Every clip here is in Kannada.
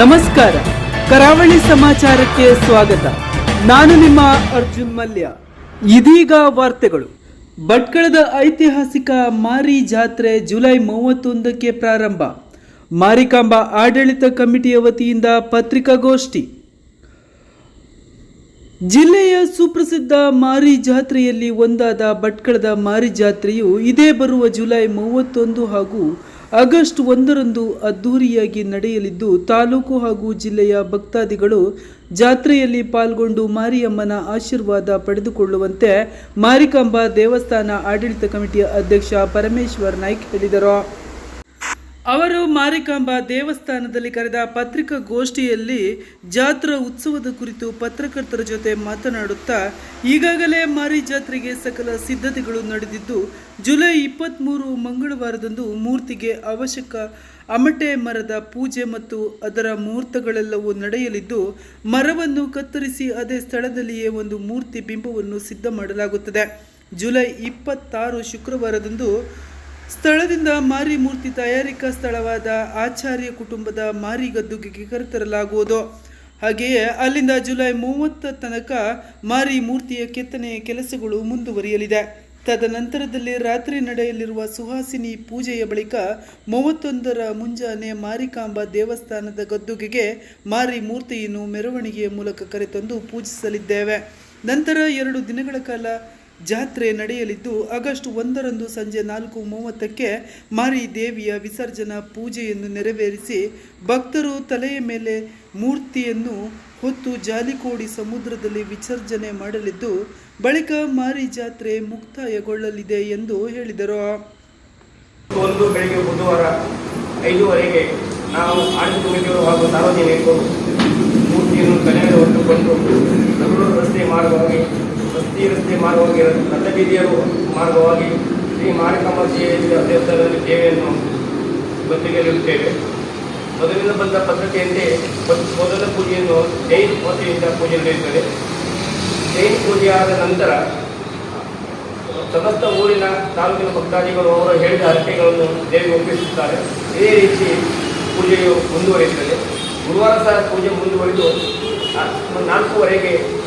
ನಮಸ್ಕಾರ. ಕರಾವಳಿ ಸಮಾಚಾರಕ್ಕೆ ಸ್ವಾಗತ. ನಾನು ನಿಮ್ಮ ಅರ್ಜುನ್ ಮಲ್ಯ. ಇದೀಗ ವಾರ್ತೆಗಳು. ಭಟ್ಕಳದ ಐತಿಹಾಸಿಕ ಮಾರಿ ಜಾತ್ರೆ ಜುಲೈ ಮೂವತ್ತೊಂದಕ್ಕೆ ಪ್ರಾರಂಭ. ಮಾರಿಕಾಂಬಾ ಆಡಳಿತ ಕಮಿಟಿಯ ವತಿಯಿಂದ ಪತ್ರಿಕಾಗೋಷ್ಠಿ. ಜಿಲ್ಲೆಯ ಸುಪ್ರಸಿದ್ಧ ಮಾರಿ ಜಾತ್ರೆಯಲ್ಲಿ ಒಂದಾದ ಭಟ್ಕಳದ ಮಾರಿ ಜಾತ್ರೆಯು ಇದೇ ಬರುವ ಜುಲೈ ಮೂವತ್ತೊಂದು ಹಾಗೂ ಆಗಸ್ಟ್ ಒಂದರಂದು ಅದ್ದೂರಿಯಾಗಿ ನಡೆಯಲಿದ್ದು, ತಾಲೂಕು ಹಾಗೂ ಜಿಲ್ಲೆಯ ಭಕ್ತಾದಿಗಳು ಜಾತ್ರೆಯಲ್ಲಿ ಪಾಲ್ಗೊಂಡು ಮಾರಿಯಮ್ಮನ ಆಶೀರ್ವಾದ ಪಡೆದುಕೊಳ್ಳುವಂತೆ ಮಾರಿಕಾಂಬಾ ದೇವಸ್ಥಾನ ಆಡಳಿತ ಕಮಿಟಿಯ ಅಧ್ಯಕ್ಷ ಪರಮೇಶ್ವರ್ ನಾಯ್ಕ್ ಹೇಳಿದರು. ಅವರು ಮಾರಿಕಾಂಬಾ ದೇವಸ್ಥಾನದಲ್ಲಿ ಕರೆದ ಪತ್ರಿಕಾಗೋಷ್ಠಿಯಲ್ಲಿ ಜಾತ್ರಾ ಉತ್ಸವದ ಕುರಿತು ಪತ್ರಕರ್ತರ ಜೊತೆ ಮಾತನಾಡುತ್ತಾ, ಈಗಾಗಲೇ ಮಾರಿ ಜಾತ್ರೆಗೆ ಸಕಲ ಸಿದ್ಧತೆಗಳು ನಡೆದಿದ್ದು, ಜುಲೈ ಇಪ್ಪತ್ತ್ಮೂರು ಮಂಗಳವಾರದಂದು ಮೂರ್ತಿಗೆ ಅವಶ್ಯಕ ಅಮಟೆ ಮರದ ಪೂಜೆ ಮತ್ತು ಅದರ ಮುಹೂರ್ತಗಳೆಲ್ಲವೂ ನಡೆಯಲಿದ್ದು, ಮರವನ್ನು ಕತ್ತರಿಸಿ ಅದೇ ಸ್ಥಳದಲ್ಲಿಯೇ ಒಂದು ಮೂರ್ತಿ ಬಿಂಬವನ್ನು ಸಿದ್ಧ ಮಾಡಲಾಗುತ್ತದೆ. ಜುಲೈ ಇಪ್ಪತ್ತಾರು ಶುಕ್ರವಾರದಂದು ಸ್ಥಳದಿಂದ ಮಾರಿ ಮೂರ್ತಿ ತಯಾರಿಕಾ ಸ್ಥಳವಾದ ಆಚಾರ್ಯ ಕುಟುಂಬದ ಮಾರಿ ಗದ್ದುಗೆಗೆ ಕರೆತರಲಾಗುವುದು. ಹಾಗೆಯೇ ಅಲ್ಲಿಂದ ಜುಲೈ ಮೂವತ್ತ ತನಕ ಮಾರಿ ಮೂರ್ತಿಯ ಕೆತ್ತನೆಯ ಕೆಲಸಗಳು ಮುಂದುವರಿಯಲಿದೆ. ತದನಂತರದಲ್ಲಿ ರಾತ್ರಿ ನಡೆಯಲಿರುವ ಸುಹಾಸಿನಿ ಪೂಜೆಯ ಬಳಿಕ ಮೂವತ್ತೊಂದರ ಮುಂಜಾನೆ ಮಾರಿಕಾಂಬ ದೇವಸ್ಥಾನದ ಗದ್ದುಗೆಗೆ ಮಾರಿ ಮೂರ್ತಿಯನ್ನು ಮೆರವಣಿಗೆಯ ಮೂಲಕ ಕರೆತಂದು ಪೂಜಿಸಲಿದ್ದೇವೆ. ನಂತರ ಎರಡು ದಿನಗಳ ಕಾಲ ಜಾತ್ರೆ ನಡೆಯಲಿದ್ದು ಆಗಸ್ಟ್ ಒಂದರಂದು ಸಂಜೆ ನಾಲ್ಕು ಮೂವತ್ತಕ್ಕೆ ಮಾರಿ ದೇವಿಯ ವಿಸರ್ಜನಾ ಪೂಜೆಯನ್ನು ನೆರವೇರಿಸಿ ಭಕ್ತರು ತಲೆಯ ಮೇಲೆ ಮೂರ್ತಿಯನ್ನು ಹೊತ್ತು ಜಾಲಿಕೋಡಿ ಸಮುದ್ರದಲ್ಲಿ ವಿಸರ್ಜನೆ ಮಾಡಲಿದ್ದು ಬಳಿಕ ಮಾರಿ ಜಾತ್ರೆ ಮುಕ್ತಾಯಗೊಳ್ಳಲಿದೆ ಎಂದು ಹೇಳಿದರು. ಒಂದು ಬೆಳಿಗ್ಗೆ ಬುಧವಾರ ಐದುವರೆಗೆ ನಾವು ಆಡಳಿತ ಹಾಗೂ ಮೂರ್ತಿಯನ್ನು ತಲೆ ಮೇಲೆ ಹೊತ್ತುಕೊಂಡು ರಸ್ತೆ ಮಾರ್ಗವಾಗಿ ರಸ್ತೆ ರಸ್ತೆ ಮಾರ್ಗವಾಗಿ ರಥಬೀದಿಯ ಮಾರ್ಗವಾಗಿ ಶ್ರೀ ದೇವಿಯ ದೇವಸ್ಥಾನದಲ್ಲಿ ದೇವಿಯನ್ನು ಬಂದಿಗೆಲ್ಲಿರುತ್ತೇವೆ ಮೊದಲಿಂದ ಬಂದ ಪದ್ಧತಿಯಂತೆ ಮೊದ್- ಮೊದಲ ಪೂಜೆಯನ್ನು ಜೈನ್ ಪೂಜೆಯಿಂದ ಪೂಜೆ ನಡೆಯುತ್ತದೆ. ಜೈನ್ ಪೂಜೆಯಾದ ನಂತರ ಸಮಸ್ತ ಊರಿನ ತಾಲೂಕಿನ ಭಕ್ತಾದಿಗಳು ಅವರು ಹೇಳಿದ ಹರಕೆಗಳನ್ನು ದೇವಿಗೆ ಒಪ್ಪಿಸುತ್ತಾರೆ. ಇದೇ ರೀತಿ ಪೂಜೆಯು ಮುಂದುವರಿಯುತ್ತದೆ. ಗುರುವಾರ ಸಹ ಪೂಜೆ ಮುಂದುವರಿದು ನಾಲ್ಕೂವರೆಗೆ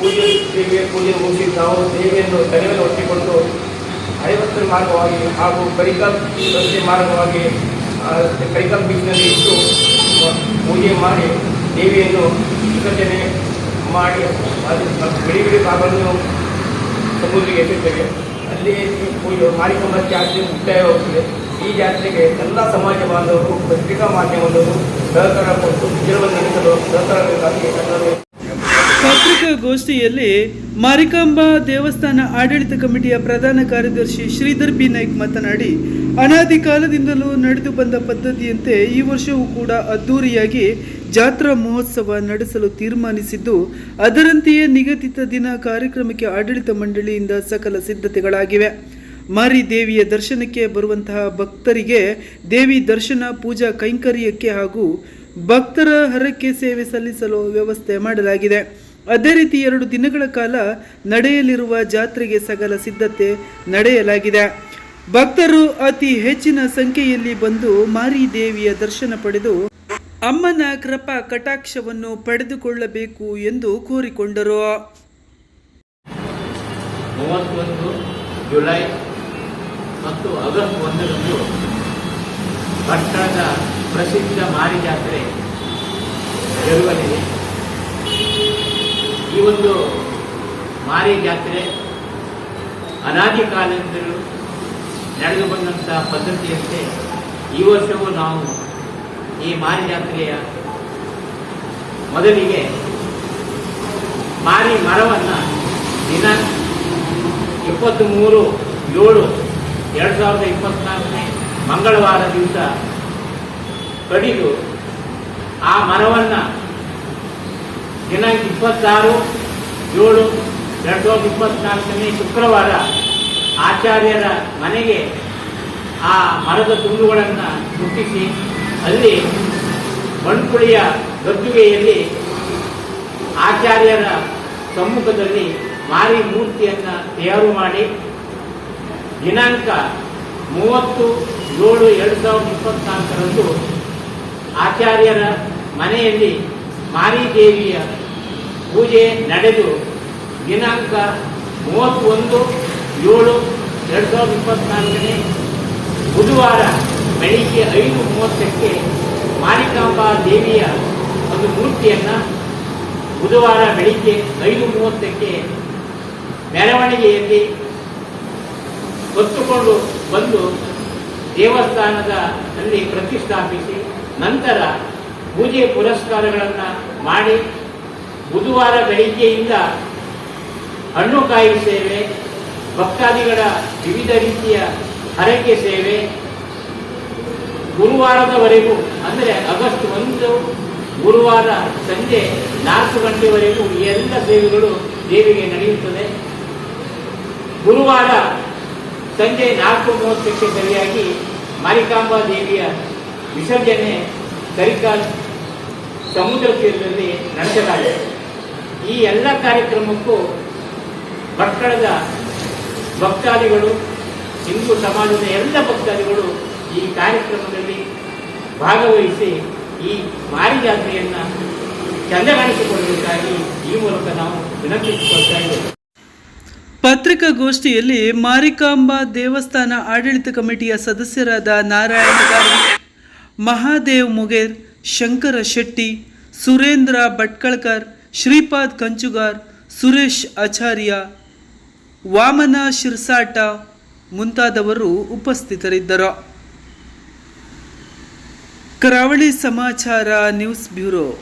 ಪೂಜೆ ದೇವಿಯ ಪೂಜೆ ಮುಗಿಸಿ ನಾವು ದೇವಿಯನ್ನು ತಲೆಯಲ್ಲಿ ಒಟ್ಟಿಕೊಂಡು ಐವತ್ತರ ಮಾರ್ಗವಾಗಿ ಹಾಗೂ ಕೈಕಾಲ್ ರಸ್ತೆ ಮಾರ್ಗವಾಗಿ ಕೈಕಾಲ್ ಬೀಚ್ನಲ್ಲಿ ಇಟ್ಟು ಪೂಜೆ ಮಾಡಿ, ದೇವಿಯನ್ನು ವಿಸರ್ಜನೆ ಮಾಡಿ, ಅದು ಬಿಡಿ ಭಾಗವನ್ನು ಸಮುದ್ರಕ್ಕೆ ಎತ್ತಿದ್ದೇವೆ ಅಲ್ಲಿ ಪೂಜೆ ಮಾರಿಕೊಂಬ ಜಾತ್ರೆ ಮುಕ್ತಾಯವಾಗುತ್ತದೆ. ಈ ಜಾತ್ರೆಗೆ ಎಲ್ಲ ಸಮಾಜ ಬಾಂಧವರು ಪತ್ರಿಕಾ ಮಾಧ್ಯಮದವರು ಸಹಕಾರ ಕೊಟ್ಟು ವಿಜೃಂಭಣೆ ನಡೆಸಲು ಸಹಕಾರಬೇಕಾಗಿ ಎಲ್ಲರೂ ಪತ್ರಿಕಾಗೋಷ್ಠಿಯಲ್ಲಿ ಮಾರಿಕಾಂಬಾ ದೇವಸ್ಥಾನ ಆಡಳಿತ ಕಮಿಟಿಯ ಪ್ರಧಾನ ಕಾರ್ಯದರ್ಶಿ ಶ್ರೀಧರ್ ಬಿ. ನಾಯ್ಕ್ ಮಾತನಾಡಿ, ಅನಾದಿ ಕಾಲದಿಂದಲೂ ನಡೆದು ಬಂದ ಪದ್ಧತಿಯಂತೆ ಈ ವರ್ಷವೂ ಕೂಡ ಅದ್ದೂರಿಯಾಗಿ ಜಾತ್ರಾ ಮಹೋತ್ಸವ ನಡೆಸಲು ತೀರ್ಮಾನಿಸಿದ್ದು, ಅದರಂತೆಯೇ ನಿಗದಿತ ದಿನ ಕಾರ್ಯಕ್ರಮಕ್ಕೆ ಆಡಳಿತ ಮಂಡಳಿಯಿಂದ ಸಕಲ ಸಿದ್ಧತೆಗಳಾಗಿವೆ. ಮಾರಿ ದೇವಿಯ ದರ್ಶನಕ್ಕೆ ಬರುವಂತಹ ಭಕ್ತರಿಗೆ ದೇವಿ ದರ್ಶನ, ಪೂಜಾ ಕೈಂಕರ್ಯಕ್ಕೆ ಹಾಗೂ ಭಕ್ತರ ಹರಕೆ ಸೇವೆ ಸಲ್ಲಿಸಲು ವ್ಯವಸ್ಥೆ ಮಾಡಲಾಗಿದೆ. ಅದೇ ರೀತಿ ಎರಡು ದಿನಗಳ ಕಾಲ ನಡೆಯಲಿರುವ ಜಾತ್ರೆಗೆ ಸಕಲ ಸಿದ್ಧತೆ ನಡೆಯಲಾಗಿದೆ. ಭಕ್ತರು ಅತಿ ಹೆಚ್ಚಿನ ಸಂಖ್ಯೆಯಲ್ಲಿ ಬಂದು ಮಾರಿ ದೇವಿಯ ದರ್ಶನ ಪಡೆದು ಅಮ್ಮನ ಕೃಪಾ ಕಟಾಕ್ಷವನ್ನು ಪಡೆದುಕೊಳ್ಳಬೇಕು ಎಂದು ಕೋರಿಕೊಂಡರು. ಜುಲೈ ಮತ್ತು ಆಗಸ್ಟ್ ಒಂದರಂದು ಪಟ್ಟಣದ ಪ್ರಸಿದ್ಧ ಮಾರಿ ಜಾತ್ರೆ ಜರುಗಲಿದೆ ಈ ಒಂದು ಮಾರಿ ಜಾತ್ರೆ ಅನಾದಿ ಕಾಲದಿಂದಲೂ ನಡೆದು ಬಂದಂಥ ಪದ್ಧತಿಯಂತೆ ಈ ವರ್ಷವೂ ನಾವು ಈ ಮಾರಿ ಜಾತ್ರೆಯ ಮೊದಲಿಗೆ ಮಾರಿ ಮರವನ್ನು ದಿನ ಇಪ್ಪತ್ತ್ ಮೂರು ಏಳು ಎರಡು ಸಾವಿರದ ಇಪ್ಪತ್ನಾಲ್ಕನೇ ಮಂಗಳವಾರ ದಿವಸ ಕಡಿದು ಆ ಮರವನ್ನು ದಿನಾಂಕ ಇಪ್ಪತ್ತಾರು ಏಳು ಎರಡು ಸಾವಿರದ ಇಪ್ಪತ್ನಾಲ್ಕನೇ ಶುಕ್ರವಾರ ಆಚಾರ್ಯರ ಮನೆಗೆ ಆ ಮರದ ತುಂಡುಗಳನ್ನು ಮುಟ್ಟಿಸಿ ಅಲ್ಲಿ ಬಣ್ಕುಳಿಯ ಗದ್ದುಗೆಯಲ್ಲಿ ಆಚಾರ್ಯರ ಸಮ್ಮುಖದಲ್ಲಿ ಮಾರಿ ಮೂರ್ತಿಯನ್ನು ತಯಾರು ಮಾಡಿ ದಿನಾಂಕ ಮೂವತ್ತು ಏಳು ಎರಡು ಸಾವಿರದ ಇಪ್ಪತ್ನಾಲ್ಕರಂದು ಆಚಾರ್ಯರ ಮನೆಯಲ್ಲಿ ಮಾರಿದೇವಿಯ ಪೂಜೆ ನಡೆದು ದಿನಾಂಕ ಮೂವತ್ತೊಂದು, ಏಳು, ಎರಡು ಸಾವಿರದ ಇಪ್ಪತ್ನಾಲ್ಕನೇ ಬುಧವಾರ ಬೆಳಿಗ್ಗೆ ಐದು ಮೂವತ್ತಕ್ಕೆ ಮಾರಿಕಾಂಬಾ ದೇವಿಯ ಒಂದು ಮೂರ್ತಿಯನ್ನು ಬುಧವಾರ ಬೆಳಿಗ್ಗೆ ಐದು ಮೂವತ್ತಕ್ಕೆ ಮೆರವಣಿಗೆಯಲ್ಲಿ ಹೊತ್ತುಕೊಂಡು ಬಂದು ದೇವಸ್ಥಾನದ ಅಲ್ಲಿ ಪ್ರತಿಷ್ಠಾಪಿಸಿ ನಂತರ ಪೂಜೆ ಪುರಸ್ಕಾರಗಳನ್ನು ಮಾಡಿ ಬುಧವಾರ ಬೆಳಿಗ್ಗೆಯಿಂದ ಹಣ್ಣು ಕಾಯಿ ಸೇವೆ, ಭಕ್ತಾದಿಗಳ ವಿವಿಧ ರೀತಿಯ ಹರಕೆ ಸೇವೆ. ಗುರುವಾರದವರೆಗೂ, ಅಂದರೆ ಆಗಸ್ಟ್ ಒಂದು, ಗುರುವಾರ ಸಂಜೆ ನಾಲ್ಕು ಗಂಟೆವರೆಗೂ ಈ ಎಲ್ಲ ಸೇವೆಗಳು ದೇವಿಗೆ ನಡೆಯುತ್ತದೆ. ಗುರುವಾರ ಸಂಜೆ ನಾಲ್ಕು ಮೂವತ್ತಕ್ಕೆ ಸರಿಯಾಗಿ ಮಾರಿಕಾಂಬಾ ದೇವಿಯ ವಿಸರ್ಜನೆ ಕರಿಕಾಲ್ ಸಮುದ್ರ ತೀರದಲ್ಲಿ ನಡೆಸಲಾಗಿದೆ. ಈ ಎಲ್ಲ ಕಾರ್ಯಕ್ರಮಕ್ಕೂ ಭಟ್ಕಳದ ಭಕ್ತಾದಿಗಳು, ಹಿಂದೂ ಸಮಾಜದ ಎಲ್ಲ ಭಕ್ತಾದಿಗಳು ಈ ಕಾರ್ಯಕ್ರಮದಲ್ಲಿ ಭಾಗವಹಿಸಿ ಈ ಮಾರಿ ಜಾತ್ರೆಯನ್ನು ಚಂದಗಾಣಿಸಿಕೊಳ್ಳಬೇಕಾಗಿ ಈ ಮೂಲಕ ನಾವು ವಿನಂತಿಸಿಕೊಳ್ತಾ ಇದ್ದೇವೆ. ಪತ್ರಿಕಾಗೋಷ್ಠಿಯಲ್ಲಿ ಮಾರಿಕಾಂಬಾ ದೇವಸ್ಥಾನ ಆಡಳಿತ ಕಮಿಟಿಯ ಸದಸ್ಯರಾದ ನಾರಾಯಣ ಗಾರ್ಗಿ, ಮಹಾದೇವ್ ಮುಗೇರ್, ಶಂಕರ ಶೆಟ್ಟಿ, ಸುರೇಂದ್ರ ಭಟ್ಕಳ್ಕರ್, ಶ್ರೀಪಾದ್ ಕಂಚುಗಾರ್, ಸುರೇಶ್ ಆಚಾರ್ಯ ವಾಮನ ಶಿರ್ಸಾಟ ಮುಂತಾದವರು ಉಪಸ್ಥಿತರಿದ್ದರು. ಕರಾವಳಿ ಸಮಾಚಾರ ನ್ಯೂಸ್ ಬ್ಯೂರೋ.